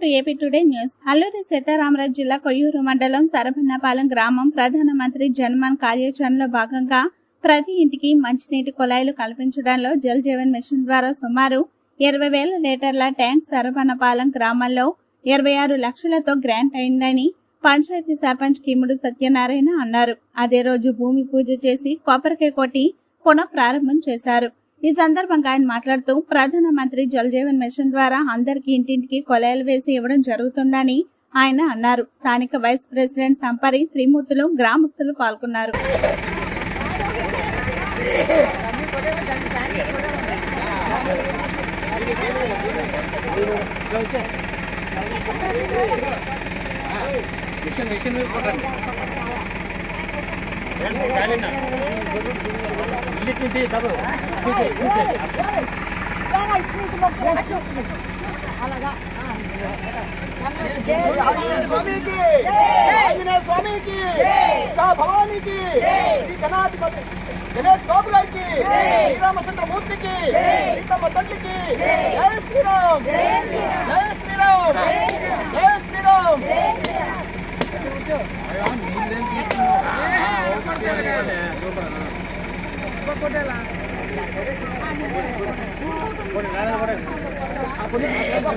Welcome to AP today news. Alluri Sitarama Raju జిల్లా కొయ్యూరు మండలం సరభన్నపాలెం గ్రామం ప్రధానమంత్రి జన్మన్ కార్యాచరణలో భాగంగా ప్రతి ఇంటికి మంచినీటి కుళాయిలు కల్పించడంలో జల్ జీవన్ మిషన్ ద్వారా సుమారు ఇరవై వేల లీటర్ల ట్యాంక్ సరభన్నపాలెం గ్రామంలో ఇరవై ఆరు లక్షలతో గ్రాంట్ అయిందని పంచాయతీ సర్పంచ్ కిముడు సత్యనారాయణ అన్నారు. అదే రోజు భూమి పూజ చేసి కొబ్బరికాయ కొట్టి పునః ప్రారంభం చేశారు. ఈ సందర్భంగా ఆయన మాట్లాడుతూ ప్రధానమంత్రి జలజీవన్ మిషన్ ద్వారా అందరికీ ఇంటింటికి కొలాయిలు వేసి ఇవ్వడం జరుగుతుందని ఆయన అన్నారు. స్థానిక వైస్ ప్రెసిడెంట్ సంపరి త్రిమూర్తులు గ్రామస్తులు పాల్గొన్నారు. మిషన్ మిషన్ दे तब नीचे नीचे यार आई पूछ मत अलगा जय आंजनेय स्वामी की आंजनेय स्वामी की कहा भवानी की श्री गणाथ गणेश बाबूलाल की श्री रामचंद्र मूर्ति की सीता मदन की जय श्री राम।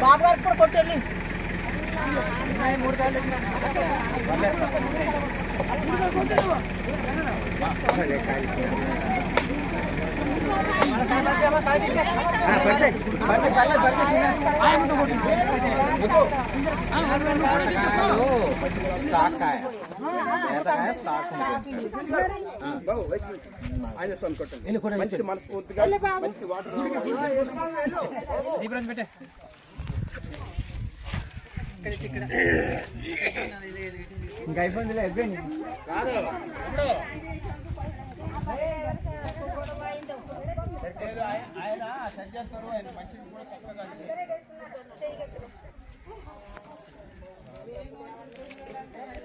బాబు గారికి కూడా కొట్టండి స్టాక్ కాయ ఏతకాయ స్టాక్ ఆంజనేయ స్వామి కొట్టండి వెళ్ళి కొట్టండి. మంచి మనస్ఫూర్తిగా మంచి వాటర్ దీపరాజు పెట్టే ఇంకా అయిపోయింది అయిపోయింది కాదు ఇప్పుడు ఏదో ఆయన- ఆయన సెట్ చేస్తారు ఆయన మంచిది కూడా చక్కగా Yeah.